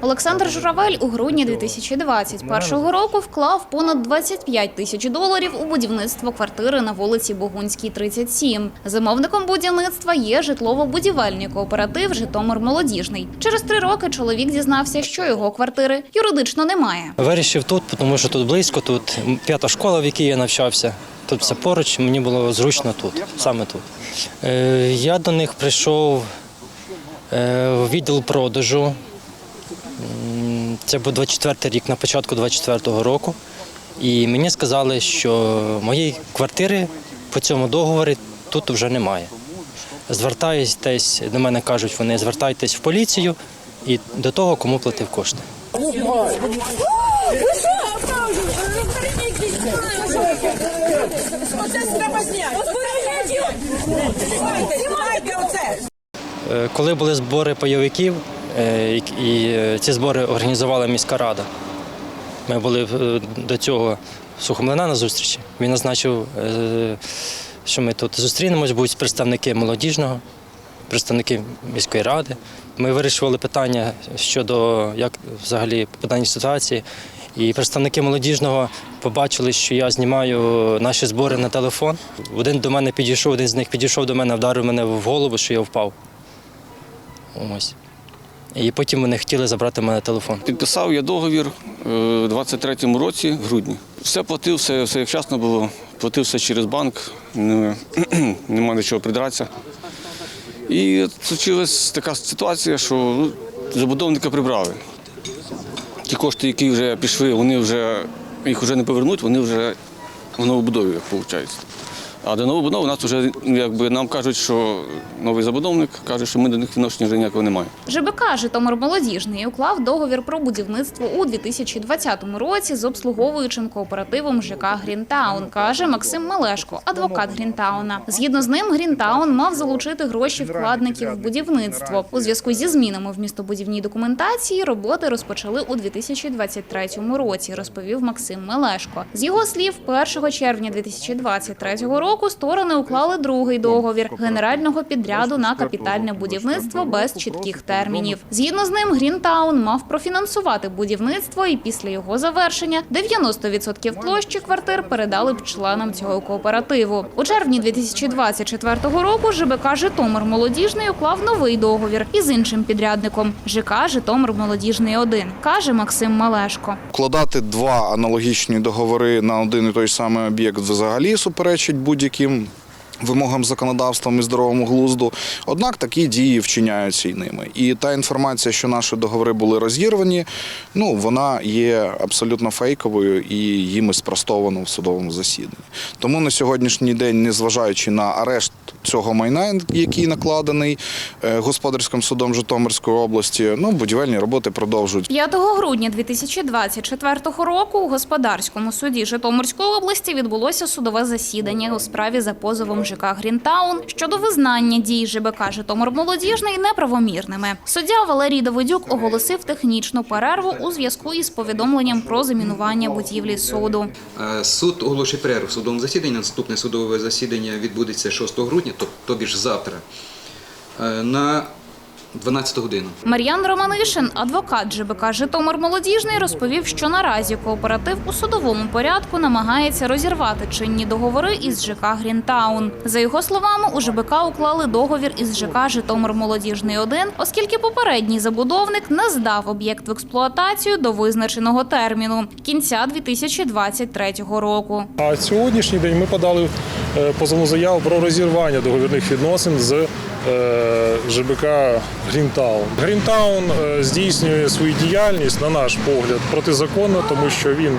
Олександр Журавель у грудні 2021 року вклав понад 25 тисяч доларів у будівництво квартири на вулиці Богунській, 37. Замовником будівництва є житлово-будівельний кооператив Житомир Молодіжний. Через три роки чоловік дізнався, що його квартири юридично немає. Вирішив тут, тому що тут близько, тут п'ята школа, в якій я навчався. Тут все поруч, мені було зручно тут, саме тут. Е, я до них прийшов е, в відділ продажу. Це був 24 рік, на початку 24-го року. І мені сказали, що моєї квартири по цьому договорі тут вже немає. Звертайтесь, до мене кажуть, вони звертайтесь в поліцію і до того, кому платив кошти. Е, Коли були збори пайовиків, і- і е, ці збори організувала міська рада. Ми були е, до цього Сухомлина на зустрічі. Він назначив, е, що ми тут зустрінемось, будуть представники молодіжного, представники міської ради. Ми вирішували питання щодо як взагалі даній ситуації. І представники молодіжного побачили, що я знімаю наші збори на телефон. Один до мене підійшов, один з них підійшов до мене, вдарив мене в голову, що я впав. Ось. І потім вони хотіли забрати в мене телефон. Підписав я договір е, у 23-му році, в грудні. Все платив, все, все як вчасно було. Платив все через банк, не, нема до чого придратися. І случилась така ситуація, що ну, забудовника прибрали. Ті кошти, які вже пішли, вони вже їх вже не повернуть, вони вже в новобудові, як виходить. А до новобудови нас вже якби нам кажуть, що новий забудовник каже, що ми до них відношення вже ніякого не маємо. ЖБК Житомир Молодіжний уклав договір про будівництво у 2020 році з обслуговуючим кооперативом ЖК Грінтаун, каже Максим Мелешко, адвокат Грінтауна. Згідно з ним, Грінтаун мав залучити гроші вкладників в будівництво. У зв'язку зі змінами в містобудівній документації роботи розпочали у 2023 році, розповів Максим Мелешко. З його слів, 1 червня 2023 року сторони уклали другий договір генерального підряду на капітальне будівництво без чітких термінів. Згідно з ним, Грінтаун мав профінансувати будівництво, і після його завершення 90% площі квартир передали б членам цього кооперативу. У червні 2024 року ЖБК Житомир Молодіжний уклав новий договір із іншим підрядником ЖК Житомир Молодіжний 1 каже Максим Малешко. Вкладати два аналогічні договори на один і той самий об'єкт взагалі суперечить будь-яким вимогам законодавства і здоровому глузду. Однак такі дії вчиняються і ними. І та інформація, що наші договори були розірвані, ну вона є абсолютно фейковою і їм спростовано в судовому засіданні. Тому на сьогоднішній день, незважаючи на арешт цього майна, який накладений е, господарським судом Житомирської області, ну будівельні роботи продовжують. 5 грудня 2024 року у господарському суді Житомирської області відбулося судове засідання у справі за позовом ЖК Грінтаун щодо визнання дій ЖБК Житомир Молодіжний неправомірними. Суддя Валерій Давидюк оголосив технічну перерву у зв'язку із повідомленням про замінування будівлі суду. Е, Суд оголошує перерву в судовому засіданні. Наступне судове засідання відбудеться 6 грудня, тобі ж завтра, е, на 12 годину. Мар'ян Романишин, адвокат ЖБК Житомир Молодіжний, розповів, що наразі кооператив у судовому порядку намагається розірвати чинні договори із ЖК Грінтаун. За його словами, у ЖБК уклали договір із ЖК Житомир Молодіжний 1, оскільки попередній забудовник не здав об'єкт в експлуатацію до визначеного терміну кінця 2023 року. А сьогоднішній день ми подали е, позовну заяву про розірвання договірних відносин з ЖБК Грінтаун. Грінтаун е, здійснює свою діяльність, на наш погляд, протизаконно, тому що він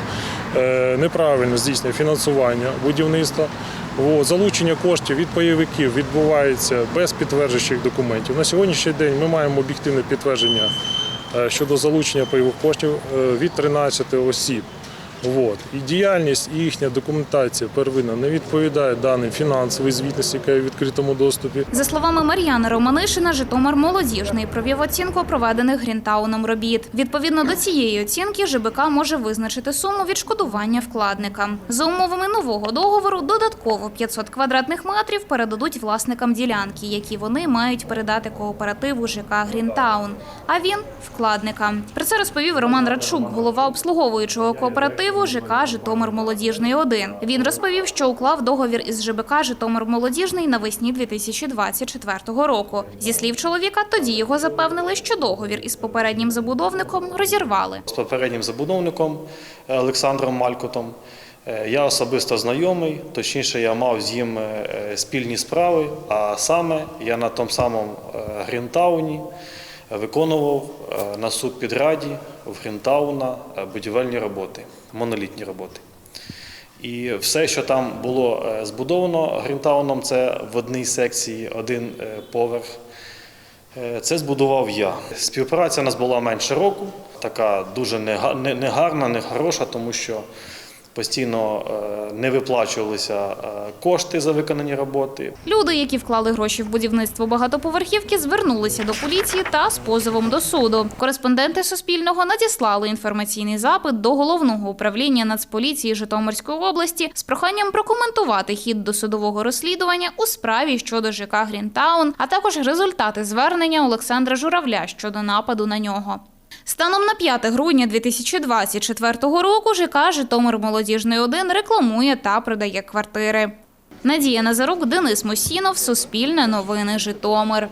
е, неправильно здійснює фінансування будівництва. Залучення коштів від пайовиків відбувається без підтверджуючих документів. На сьогоднішній день ми маємо об'єктивне підтвердження е, щодо залучення пайових коштів е, від 13 осіб. Вот. І діяльність і їхня документація первинна не відповідає даним фінансової звітності, яка є в відкритому доступі. За словами Мар'яни Романишина, Житомир молодіжний провів оцінку проведених Грінтауном робіт. Відповідно до цієї оцінки, ЖБК може визначити суму відшкодування вкладникам. За умовами нового договору додатково 500 квадратних метрів передадуть власникам ділянки, які вони мають передати кооперативу ЖК Грінтаун. А він вкладникам. Про це розповів Роман Радчук, голова обслуговуючого кооперативу ЖК Житомир Молодіжний 1 Він розповів, що уклав договір із ЖБК Житомир Молодіжний навесні 2024 року. Зі слів чоловіка, тоді його запевнили, що договір із попереднім забудовником розірвали. з попереднім забудовником Олександром Малькотом. Е, Я особисто знайомий, точніше, я мав з ним е, спільні справи, а саме я на тому самому е, Грінтауні виконував е, на субпідряді в Грінтауна е, будівельні роботи, монолітні роботи. І все, що там було е, збудовано Грінтауном, це в одній секції один поверх. Це збудував я. Співпраця у нас була менше року, така дуже нега- не- негарна, нехороша, тому що постійно е, не виплачувалися е, кошти за виконані роботи. Люди, які вклали гроші в будівництво багатоповерхівки, звернулися до поліції та з позовом до суду. Кореспонденти Суспільного надіслали інформаційний запит до головного управління Нацполіції Житомирської області з проханням прокоментувати хід досудового розслідування у справі щодо ЖК Грінтаун, а також результати звернення Олександра Журавля щодо нападу на нього. Станом на 5 грудня 2024 року ЖК Житомир Молодіжний 1 рекламує та продає квартири. Надія Назарук, Денис Мосінов, Суспільне новини Житомир.